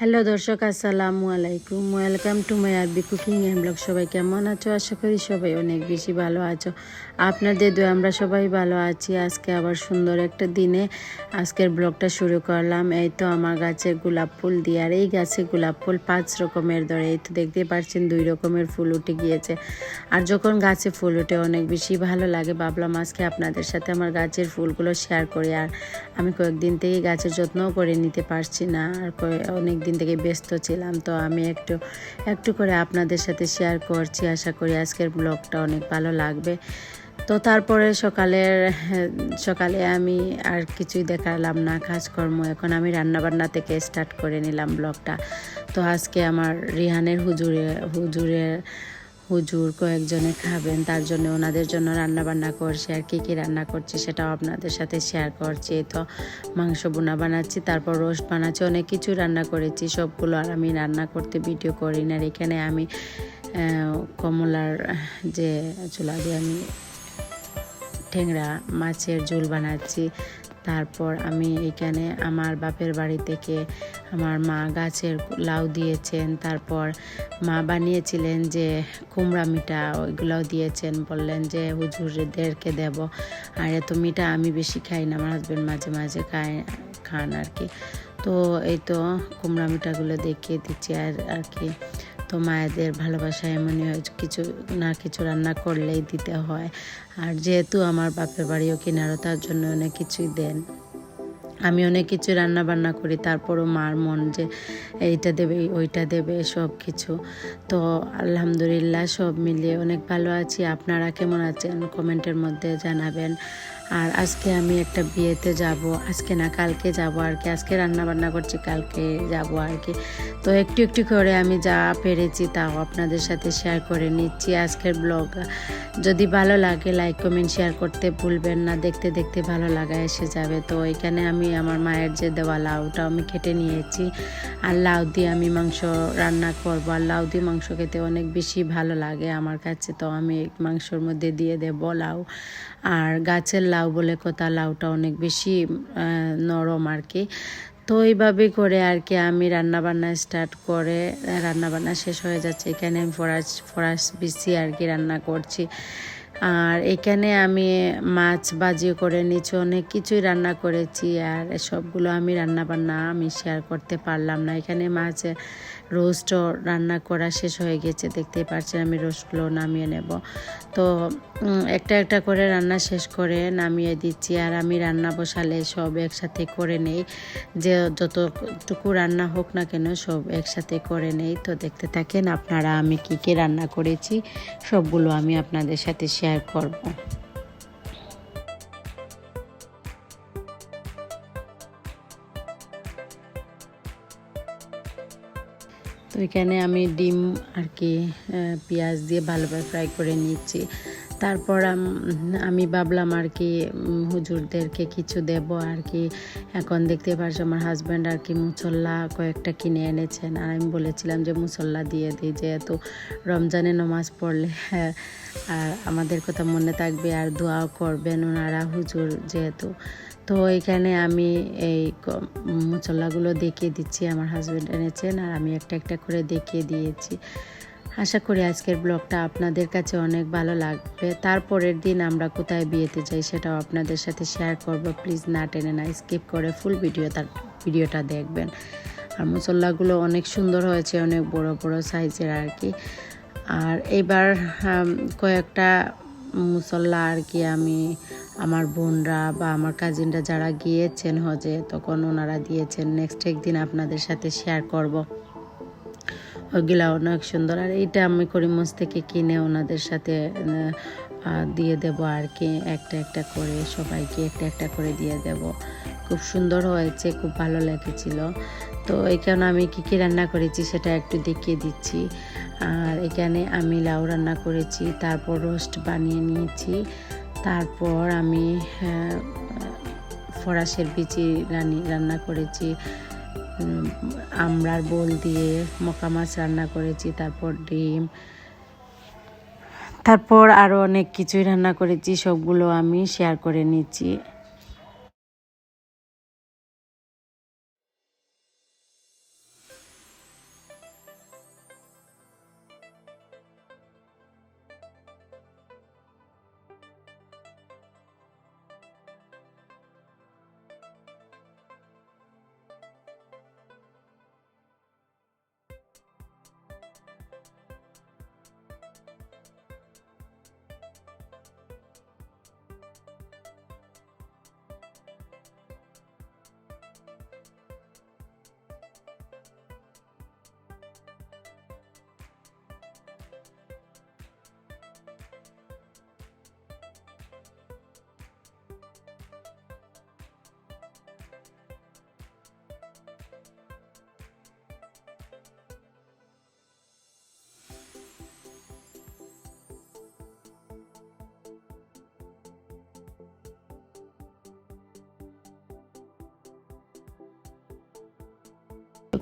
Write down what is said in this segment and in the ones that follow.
Hello দর্শক, আসসালামু আলাইকুম। ওয়েলকাম টু মাই আরবি কুকিং অ্যান্ড ব্লগ সবাই কেমন আছো? আশা করি সবাই অনেক বেশি ভালো আছো। আপনাদের দু আমরা সবাই ভালো আছি। আজকে আবার সুন্দর একটা দিনে আজকের ব্লগটা শুরু করলাম। এই তো আমার গাছে গোলাপ ফুল দিয়ে, আর এই গাছে গোলাপ ফুল পাঁচ রকমের ধরে। এই তো দেখতে পাচ্ছেন দুই রকমের ফুল উঠে গিয়েছে। আর যখন গাছে ফুল ওঠে, অনেক বেশি ভালো লাগে। ভাবলাম আজকে আপনাদের সাথে আমার গাছের ফুলগুলো শেয়ার করি। আর আমি কয়েকদিন থেকেই গাছের যত্নও করে নিতে পারছি না। আর অনেক দিন থেকে ব্যস্ত ছিলাম, তো আমি একটু একটু করে আপনাদের সাথে শেয়ার করছি। আশা করি আজকের ব্লগটা অনেক ভালো লাগবে। তো তারপরে সকালের সকালে আমি আর কিছুই দেখালাম না, কাজকর্ম। এখন আমি রান্নাবান্না থেকে স্টার্ট করে নিলাম ব্লগটা তো আজকে আমার রিহানের হুজুরে, হুজুরের হুজুর কয়েকজনে খাবেন, তার জন্য ওনাদের জন্য রান্না বান্না করছি আর কী কী রান্না করছি সেটাও আপনাদের সাথে শেয়ার করছি। তো মাংস বোনা বানাচ্ছি, তারপর রোস্ট বানাচ্ছি, অনেক কিছু রান্না করেছি, সবগুলো আর আমি রান্না করতে ভিডিও করি না। আর এখানে আমি কমলার যে চুলা দিয়ে আমি ঠেংরা মাছের ঝোল বানাচ্ছি তারপর আমি এখানে আমার বাপের বাড়ি থেকে আমার মা গাছের লাউ দিয়েছেন, তারপর মা বানিয়েছিলেন যে কুমড়া মিঠা, ওইগুলোও দিয়েছেন, বললেন যে হুজুরদেরকে দেব। আর এত মিঠা আমি বেশি খাই না, আমার হাজব্যান্ড মাঝে মাঝে খায়, খান আর কি। তো এই তো কুমড়া মিঠাগুলো দেখিয়ে দিচ্ছি আর আর কি। তো মায়েদের ভালোবাসা এমনই হয়, কিছু না কিছু রান্না করলেই দিতে হয়। আর যেহেতু আমার বাপের বাড়িও কিনারো তার জন্য অনেক কিছুই দেন। আমি অনেক কিছু রান্না বান্না করি, তারপরও মার মন যে এইটা দেবে, ওইটা দেবে, সব কিছু। তো আলহামদুলিল্লাহ সব মিলিয়ে অনেক ভালো আছি। আপনারা কেমন আছেন? কমেন্টের মধ্যে জানাবেন। আর আজকে আমি একটা বিয়েতে যাব। আজকে না, কালকে যাব আর কি। আজকে রান্না বান্না করছি, কালকে যাব আর কি। তো একটু একটু করে আমি যা পেরেছি তাও আপনাদের সাথে শেয়ার করে নিচ্ছি আজকের ব্লগ যদি ভালো লাগে লাইক কমেন্ট শেয়ার করতে ভুলবেন না। দেখতে দেখতে ভালো লাগা এসে যাবে। তো এখানে আমি আমার মায়ের যে দেওয়া লাউটা আমি কেটে নিয়েছি। আর লাউ দিয়ে আমি মাংস রান্না করব। আর লাউ দিয়ে মাংস খেতে অনেক বেশি ভালো লাগে আমার কাছে। তো আমি মাংসর মধ্যে দিয়ে দেবো লাউ। আর গাছের লাউ বলে কথা, লাউটা অনেক বেশি নরম আর কি। তো এইভাবে করে আর কি আমি রান্নাবান্না স্টার্ট করে, রান্নাবান্না শেষ হয়ে যাচ্ছে। এখানে আমি ফরাস ফরাস বিছি আর কি রান্না করছি। আর এখানে আমি মাছ বাজি করে নিচ্ছি অনেক কিছুই রান্না করেছি আর সবগুলো আমি রান্না বান্না আমি শেয়ার করতে পারলাম না। এখানে মাছ রোস্টও রান্না করা শেষ হয়ে গেছে, দেখতেই পাচ্ছেন আমি রোস্টগুলো নামিয়ে নেব। তো একটা একটা করে রান্না শেষ করে নামিয়ে দিচ্ছি আর আমি রান্না বসালে সব একসাথে করে নেই। যে যতটুকু রান্না হোক না কেন সব একসাথে করে নেই। তো দেখতে থাকেন আপনারা আমি কী কী রান্না করেছি, সবগুলো আমি আপনাদের সাথে শেয়ার করব। তো এখানে আমি ডিম আর কি পেঁয়াজ দিয়ে ভালোভাবে ফ্রাই করে নিচ্ছি। তারপর আমি ভাবলাম আর কি হুজুরদেরকে কিছু দেব আর কি। এখন দেখতে পাচ্ছি আমার হাজব্যান্ড আর কি মুসল্লা কয়েকটা কিনে এনেছেন। আর আমি বলেছিলাম যে মুসল্লা দিয়ে দিই যেহেতু রমজানে নমাজ পড়লে হ্যাঁ, আর আমাদের কথা মনে থাকবে আর দোয়াও করবেন ওনারা হুজুর যেহেতু। তো এখানে আমি এই মুসল্লাগুলো দেখিয়ে দিচ্ছি আমার হাজব্যান্ড এনেছেন আর আমি একটা একটা করে দেখিয়ে দিয়েছি। আশা করি আজকের ব্লগটা আপনাদের কাছে অনেক ভালো লাগবে। তারপরের দিন আমরা কোথায় বিয়েতে যাই সেটাও আপনাদের সাথে শেয়ার করব। প্লিজ না টেনে না স্কিপ করে ফুল ভিডিও তার ভিডিওটা দেখবেন। আর মুসল্লাগুলো অনেক সুন্দর হয়েছে, অনেক বড় বড় সাইজের আর কি। আর এবার কয়েকটা মুসল্লা আর কি আমি, আমার বোনরা বা আমার কাজিনরা যারা গিয়েছেন হজে, তখন ওনারা দিয়েছেন। নেক্সট একদিন আপনাদের সাথে শেয়ার করব। ওইগুলা অনেক সুন্দর। আর এইটা আমি করিমগঞ্জ থেকে কিনে ওনাদের সাথে দিয়ে দেব আর কি। একটা একটা করে সবাইকে একটা একটা করে দিয়ে দেব। খুব সুন্দর হয়েছে খুব ভালো লেগেছিল। তো এখানে আমি কী কী রান্না করেছি সেটা একটু দেখিয়ে দিচ্ছি। আর এখানে আমি লাউ রান্না করেছি তারপর রোস্ট বানিয়ে নিয়েছি তারপর আমি আহ, ফরাসের বিচি রানি রান্না করেছি। আমড়ার বোল দিয়ে মকা মাছ রান্না করেছি, তারপর ডিম। তারপর আরও অনেক কিছুই রান্না করেছি, সবগুলো আমি শেয়ার করে নিচ্ছি।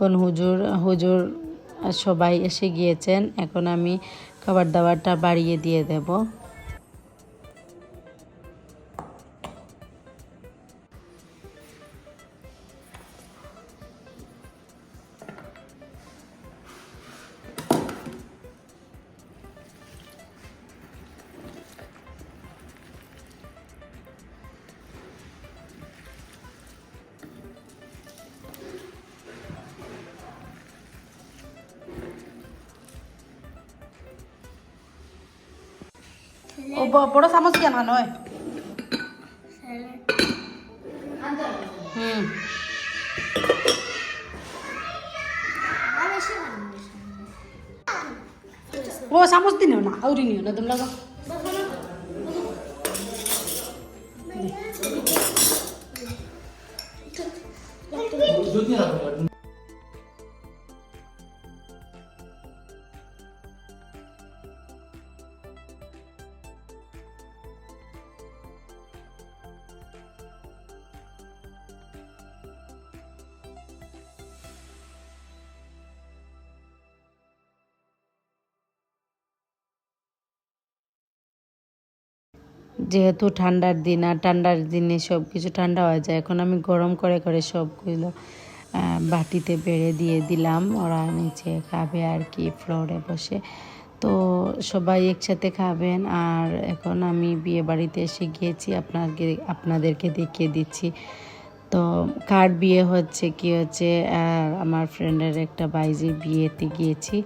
এখন হুজুর হুজুর সবাই এসে গিয়েছেন। এখন আমি খাবার দাবারটা বাড়িয়ে দিয়ে দেব। ও বড় চামচ কেন নয়। হুম। ও, চামচ দি নিও না আউরি নিও না তোমরা যেহেতু ঠান্ডার দিন আর ঠান্ডার দিনে সব কিছু ঠান্ডা হয়ে যায়, এখন আমি গরম করে করে সবগুলো বাটিতে বেড়ে দিয়ে দিলাম। ওরা নিচে খাবে আর কি, ফ্লোরে বসে। তো সবাই একসাথে খাবেন। আর এখন আমি বিয়ে বাড়িতে এসে গিয়েছি, আপনাকে, আপনাদেরকে দেখিয়ে দিচ্ছি। তো কার বিয়ে হচ্ছে, কি হচ্ছে? আমার ফ্রেন্ডের একটা বাইজির বিয়েতে গিয়েছি।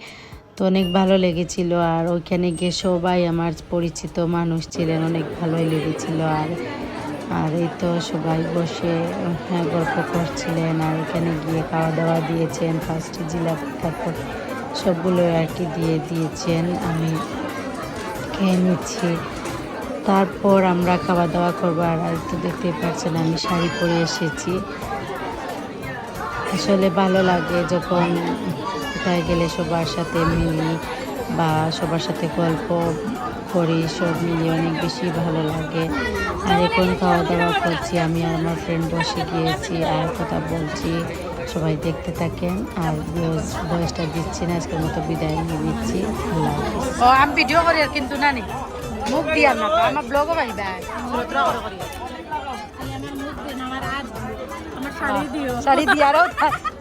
অনেক ভালো লেগেছিল আর ওইখানে গিয়ে সবাই আমার পরিচিত মানুষ ছিলেন, অনেক ভালোই লেগেছিল আর আর এই তো সবাই বসে হ্যাঁ গল্প করছিলেন আর এখানে গিয়ে খাওয়া দাওয়া দিয়েছেন ফার্স্ট জিলাপি, তারপর সবগুলো আর কি দিয়ে দিয়েছেন, আমি খেয়ে নিচ্ছি। তারপর আমরা খাওয়া দাওয়া করব আর আর তো দেখতে পাচ্ছেন আমি শাড়ি পরে এসেছি। আসলে ভালো লাগে যখন কোথায় গেলে সবার সাথে মিলি বা সবার সাথে গল্প করি সব মিলিয়ে অনেক বেশি ভালো লাগে। আর এখন খাওয়া দাওয়া করছি আমি আর আমার ফ্রেন্ড বসে গিয়েছি আর কথা বলছি। সবাই দেখতে থাকেন আর বয়সটা দিচ্ছি না আজকের মতো বিদায় নিয়ে নিচ্ছি। ও আমি ভিডিও করি আর কিন্তু না নি মুখ দিয়াম না আমার ব্লগও পাইবা সুরত্রা করে করি। শাড়ি দিয়ে আরও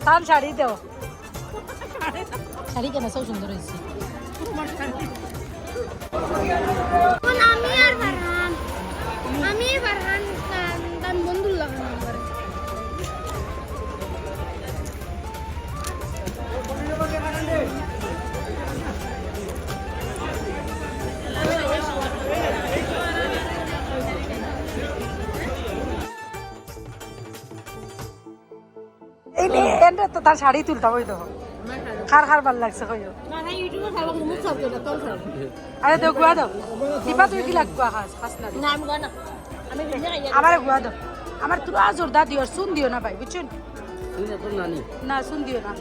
তান শাড়ি দেও। শাড়ি কেন সব সুন্দর হয়েছে? এখন আমি আর ফারহান। আমি ফারহান তার বন্ধুর লাগানো নাম্বার এই এন্ডে তো তার শাড়ি তুলতা হই তো। খার খার ভালো লাগছে কইও আরে দেও গুয়া দাও দিবা তুই কি লাগবা খাস খাস না আমার গুয়া দাও আমার তুরা জোরদার দিও শুন দিও না ভাই বুঝছেন না শুন দিও না।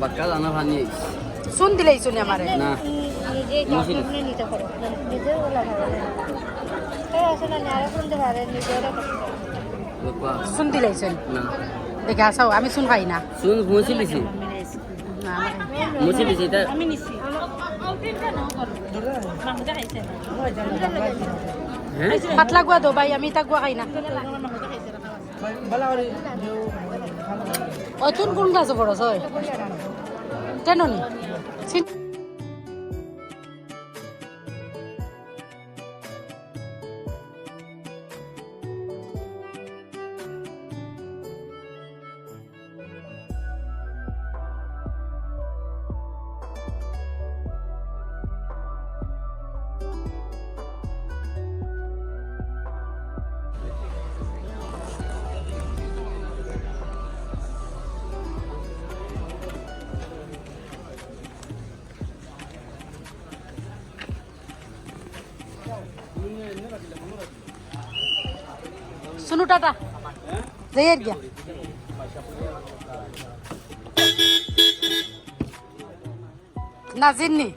বাক্কা জানা ভানি শুন দিলেই শুনে আমারে না। নিজে যত্ন নিতে পারো। নিজের বলা তাই আসলে নারা শুনতে পারে নিজের দেখে আসাও আমি শুন পাই না। শুন মুছি লিছি মুছি লিছি এটা হ্যাঁ? পাতলা গুয়া দো ভাই আমি তা গুয়া খাই না। ওই তুন কোন ক্লাসে পড়ছ ওই কেন নি सुनो टाटा जाइए क्या नाजिन नी